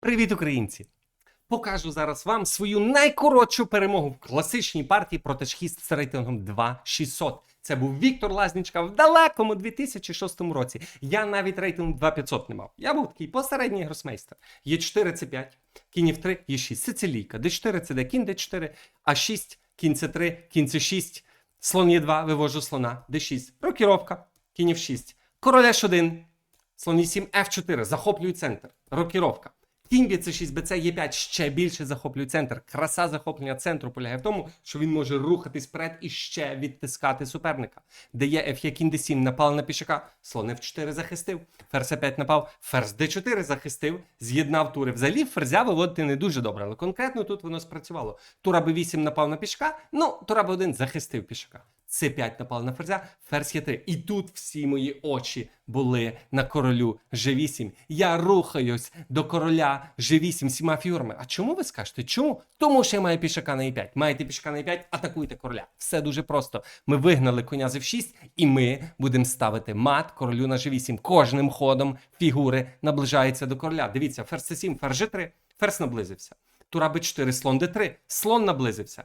Привіт, українці! Покажу зараз вам свою найкоротшу перемогу в класичній партії проти шхіст з рейтингом 2600. Це був Віктор Лазнічка в далекому 2006 році. Я навіть рейтинг 2500 не мав. Я був такий посередній гросмейстер. Є 4 це 5, кінь в 3, є 6. Сицилійка. Д4 це Д, кінь Д4, А6, кінь це 3, кінь це 6, слон є 2, вивожу слона, Д6. Рокіровка, кінь 6. Король H1, Слон Е7, F4, захоплюю центр. Рокіровка. Кінь Б6, БЦ Е5 ще більше захоплює центр. Краса захоплення центру полягає в тому, що він може рухатись вперед і ще відтискати суперника. Де є F, кінь D7, напав на пішака, слон F4 захистив, ферзь 5 напав, ферзь D4 захистив, з'єднав тури. Взагалі ферзя виводити не дуже добре, але конкретно тут воно спрацювало. Тура Б8 напав на пішака, ну, Тура Б1 захистив пішака. С5 напав на ферзя, ферзь Е3. І тут всі мої очі були на королю G8. Я рухаюсь до короля G8 всіма фігурами. А чому ви скажете? Чому? Тому що я маю пішака на E5. Маєте пішака на E5, атакуйте короля. Все дуже просто. Ми вигнали коня з F6, і ми будемо ставити мат королю на G8. Кожним ходом фігури наближаються до короля. Дивіться, ферзь C7, ферзь G3, ферзь наблизився. Тура Б4, слон Д3, слон наблизився.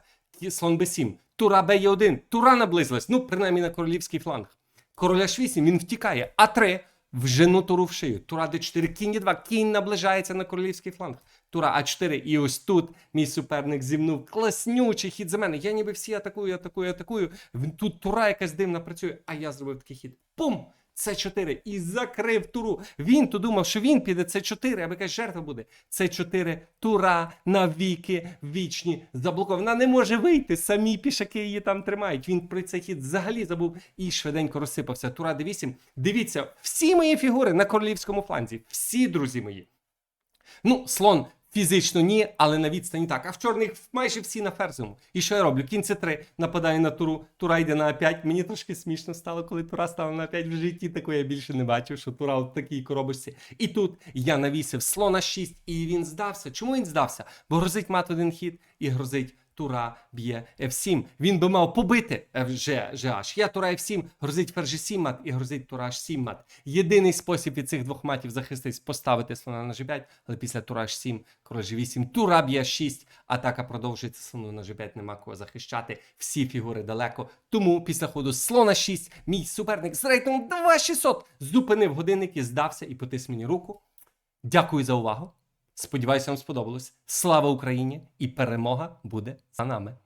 Слон Б7, Тура Б1, Тура наблизилась. Ну, принаймні на королівський фланг. Короля H8, він втікає. А3 вжену туру в шию. Тура Д4, кінь Д2, кінь наближається на королівський фланг. Тура А4. І ось тут мій суперник зімнув класнючий хід за мене. Я ніби всі атакую, атакую, атакую. Тут тура якась дивна працює, а я зробив такий хід. Пум! С4 і закрив туру. Він то думав, що він піде С4, аби якась жертва буде. С4 тура навіки вічні заблокована. Вона не може вийти. Самі пішаки її там тримають. Він про цей хід взагалі забув і швиденько розсипався. Тура D8. Дивіться, всі мої фігури на королівському фланзі. Всі друзі мої. Ну, слон фізично ні, але на відстані так. А в чорних майже всі на ферзовому. І що я роблю? Кінці три 3 нападає на туру, тура йде на А5. Мені трошки смішно стало, коли тура стала на А5 в житті. Такої я більше не бачив, що тура в такій коробочці. І тут я навісив слона 6, і він здався. Чому він здався? Бо грозить мат один хід і грозить. Тура б'є F7. Він би мав побити G, GH. Я Тура F7, грозить ферзь 7 мат і грозить Тура H7 мат. Єдиний спосіб від цих двох матів захиститись поставити слона на G5, але після Тура H7, король G8, Тура б'є 6. Атака продовжується, слону на G5 нема кого захищати. Всі фігури далеко. Тому після ходу слона 6 мій суперник з рейтингом 2600 зупинив годинник і здався і потис мені руку. Дякую за увагу. Сподіваюся, вам сподобалось. Слава Україні! І перемога буде за нами.